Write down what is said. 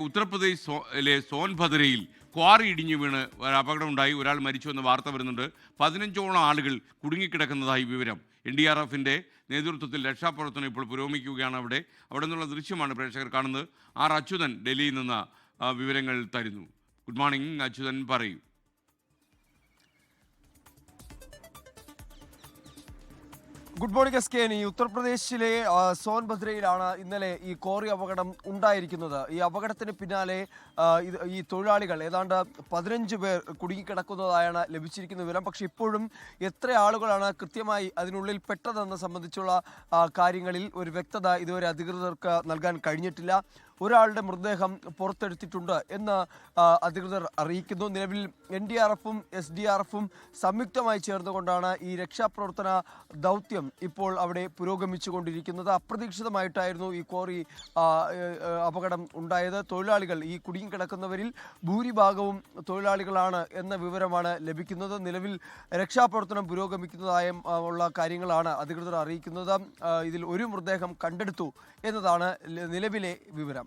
Uttar Pradesh സോയിലെ സോൻഭദ്രയിൽ quarry ഇടിഞ്ഞു വീണ് അപകടമുണ്ടായി. ഒരാൾ മരിച്ചു എന്ന വാർത്ത വരുന്നുണ്ട്. പതിനഞ്ചോളം ആളുകൾ കുടുങ്ങിക്കിടക്കുന്നതായി വിവരം. എൻ ഡി ആർ എഫിന്റെ നേതൃത്വത്തിൽ രക്ഷാപ്രവർത്തനം ഇപ്പോൾ പുരോഗമിക്കുകയാണ് അവിടെ. അവിടെ നിന്നുള്ള ദൃശ്യമാണ് പ്രേക്ഷകർ കാണുന്നത്. ആർ അച്യുതൻ ഡൽഹിയിൽ നിന്ന് വിവരങ്ങൾ തരുന്നു. ഗുഡ് മോർണിംഗ് അച്യുതൻ പറയൂ. ഗുഡ് മോർണിംഗ് എസ് കെ ഉത്തർപ്രദേശിലെ സോൻഭദ്രയിലാണ് ഇന്നലെ ഈ കോറി അപകടം ഉണ്ടായിരിക്കുന്നത്. ഈ അപകടത്തിന് പിന്നാലെ ഈ തൊഴിലാളികൾ ഏതാണ്ട് പതിനഞ്ച് പേർ കുടുങ്ങിക്കിടക്കുന്നതായാണ് ലഭിച്ചിരിക്കുന്ന വിവരം. പക്ഷേ ഇപ്പോഴും എത്ര ആളുകളാണ് കൃത്യമായി അതിനുള്ളിൽ പെട്ടതെന്ന് സംബന്ധിച്ചുള്ള കാര്യങ്ങളിൽ ഒരു വ്യക്തത ഇതുവരെ അധികൃതർക്ക് നൽകാൻ കഴിഞ്ഞിട്ടില്ല. ഒരാളുടെ മൃതദേഹം പുറത്തെടുത്തിട്ടുണ്ട് എന്ന് അധികൃതർ അറിയിക്കുന്നു. നിലവിൽ എൻ ഡി ആർ എഫും എസ് ഡി ആർ എഫും സംയുക്തമായി ചേർന്നുകൊണ്ടാണ് ഈ രക്ഷാപ്രവർത്തന ദൗത്യം ഇപ്പോൾ അവിടെ പുരോഗമിച്ചുകൊണ്ടിരിക്കുന്നത്. അപ്രതീക്ഷിതമായിട്ടായിരുന്നു ഈ ക്വാറി അപകടം ഉണ്ടായത്. തൊഴിലാളികൾ ഈ കുടുങ്ങിക്കിടക്കുന്നവരിൽ ഭൂരിഭാഗവും തൊഴിലാളികളാണ് എന്ന വിവരമാണ് ലഭിക്കുന്നത്. നിലവിൽ രക്ഷാപ്രവർത്തനം പുരോഗമിക്കുന്നതായും ഉള്ള കാര്യങ്ങളാണ് അധികൃതർ അറിയിക്കുന്നത്. ഇതിൽ ഒരു മൃതദേഹം കണ്ടെടുത്തു എന്നതാണ് നിലവിലെ വിവരം.